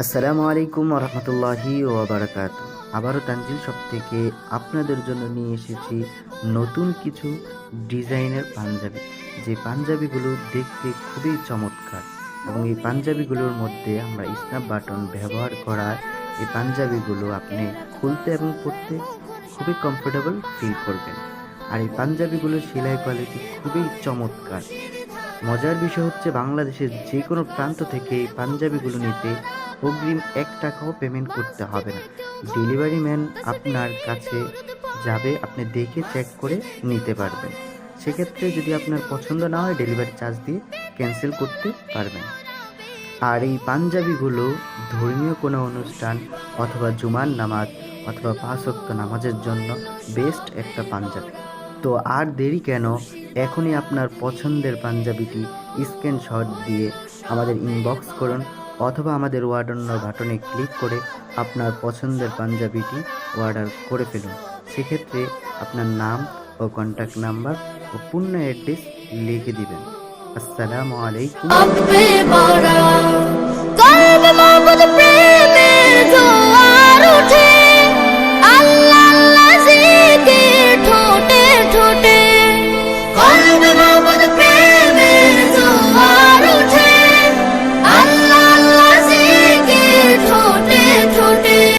আসসালামু আলাইকুম রহমতুল্লাহি ওবরাকাত। আবারও তানজিল সব থেকে আপনাদের জন্য নিয়ে এসেছি নতুন কিছু ডিজাইনের পাঞ্জাবি। যে পাঞ্জাবিগুলো দেখতে খুবই চমৎকার এবং এই পাঞ্জাবিগুলোর মধ্যে আমরা স্ন্যাপ বাটন ব্যবহার করা এই পাঞ্জাবিগুলো আপনি খুলতে এবং পরতে খুবই কমফোর্টেবল ফিল করবেন। আর এই পাঞ্জাবিগুলোর সেলাই কোয়ালিটি খুবই চমৎকার। মজার বিষয় হচ্ছে বাংলাদেশের যে কোনো প্রান্ত থেকে পাঞ্জাবিগুলো নিতে অগ্রিম এক টাকাও পেমেন্ট করতে হবে না। ডেলিভারি ম্যান আপনার কাছে যাবে, আপনি দেখে চেক করে নিতে পারবেন। সেক্ষেত্রে যদি আপনার পছন্দ না হয় ডেলিভারি চার্জ দিয়ে ক্যান্সেল করতে পারবেন। আর এই পাঞ্জাবিগুলো ধর্মীয় কোনো অনুষ্ঠান অথবা জুমার নামাজ অথবা পাঁচ নামাজের জন্য বেস্ট একটা পাঞ্জাবি। তো আর দেরি কেন? এখনই আপনার পছন্দের পাঞ্জাবিটি স্ক্রিনশট দিয়ে আমাদের ইনবক্স করুন অথবা আমাদের অর্ডার বাটনে ক্লিক করে আপনার পছন্দের পাঞ্জাবিটি অর্ডার করে ফেলুন। সেক্ষেত্রে আপনার নাম ও কন্ট্যাক্ট নাম্বার ও পূর্ণ অ্যাড্রেস লিখে দিবেন। আসসালামু আলাইকুম।